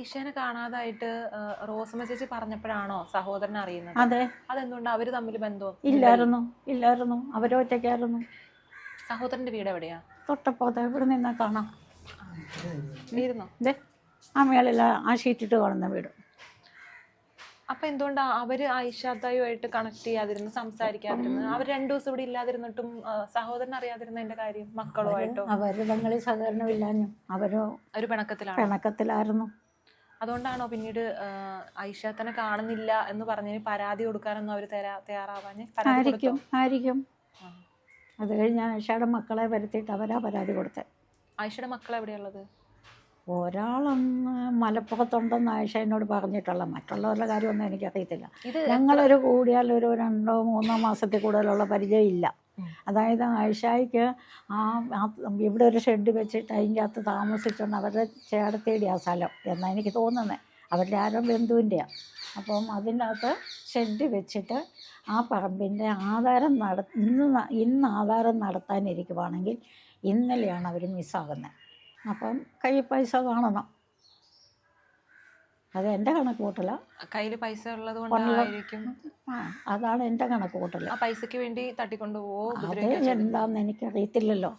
ഈശാനെ കാണാതായിട്ട് റോസമ്മ ചേച്ചി പറഞ്ഞപ്പോഴാണോ സഹോദരൻ അറിയുന്നത്? അതെ. അതെന്തുകൊണ്ട് അവർ തമ്മിൽ ബന്ധം? ഇല്ലായിരുന്നു. ഇല്ലായിരുന്നു. അവരൊറ്റയ്ക്കായിരുന്നു സഹോദരന്റെ വീട് എവിടെയാ? തൊട്ടപ്പോത്തെ ഇവിടെ നിന്നാ കാണാം. ഇരുന്നോ ആ ഷീറ്റ് ആ ഷീറ്റിട്ട് കാണുന്ന വീട്. അപ്പൊ എന്തുകൊണ്ടാ അവർ ഐഷാദായുമായിട്ട് കണക്ട് ചെയ്യാതിരുന്നു സംസാരിക്കാതിരുന്നു? അവർ രണ്ടു ദിവസം ഇവിടെ ഇല്ലാതിരുന്നിട്ടും സഹോദരൻ അറിയാതിരുന്നതിന്റെ കാര്യം മക്കളുമായിട്ടോ? അവർ തങ്ങളിൽ സഹകരണമില്ലാഞ്ഞു. അവരോ ഒരു പിണക്കത്തിലാണ്? പിണക്കത്തിലായിരുന്നു. അതുകൊണ്ടാണോ പിന്നീട് ഐഷാത്തനെ കാണുന്നില്ല എന്ന് പറഞ്ഞതിന് പരാതി കൊടുക്കാനൊന്നും അവർ തയ്യാറാവാഞ്ഞ്? ആയിരിക്കും? ആയിരിക്കും. അത് കഴിഞ്ഞ് ഐഷയുടെ മക്കളെ വരുത്തിയിട്ട് അവരാ പരാതി കൊടുത്തത് ആയിഷയുടെ മക്കൾ എവിടെയുള്ളത്? ഒരാളൊന്ന് മലപ്പുറത്തുണ്ടെന്ന് ആയിഷ എന്നോട് പറഞ്ഞിട്ടുള്ള മറ്റുള്ളവരുടെ കാര്യമൊന്നും എനിക്കറിയത്തില്ല. ഞങ്ങളൊരു കൂടിയാൽ ഒരു രണ്ടോ മൂന്നോ മാസത്തിൽ കൂടുതലുള്ള പരിചയമില്ല. ഉം. അതായത് ആയിഷയ്ക്ക് ആ ഇവിടെ ഒരു ഷെഡ് വെച്ചിട്ട് അതിന്റെ അകത്ത് താമസിച്ചുകൊണ്ട് അവരുടെ ചേടത്തേടി ആ സ്ഥലം എന്നാണ് എനിക്ക് തോന്നുന്നത് അവരുടെ ആരോ ബന്ധുവിന്റെയാണ് അപ്പം അതിന്റെ അകത്ത് ഷെഡ് വെച്ചിട്ട് ആ പറമ്പിന്റെ ആധാരം നട ഇന്ന് ഇന്ന് ആധാരം നടത്താനിരിക്കുവാണെങ്കിൽ ഇന്നലെയാണ് അവർ മിസ്സാകുന്നത് അപ്പം കൈ പൈസ കാണണം. അത് എന്റെ കണക്ക് കൂട്ടല. കയ്യിൽ പൈസ ഉള്ളത് ഉള്ള- കൊണ്ടായിരിക്കും. ആ അതാണ് എന്റെ കണക്ക് കൂട്ടല. പൈസക്ക് വേണ്ടി തട്ടിക്കൊണ്ടുപോവോ അത്? എന്താന്ന് എനിക്കറിയത്തില്ലല്ലോ.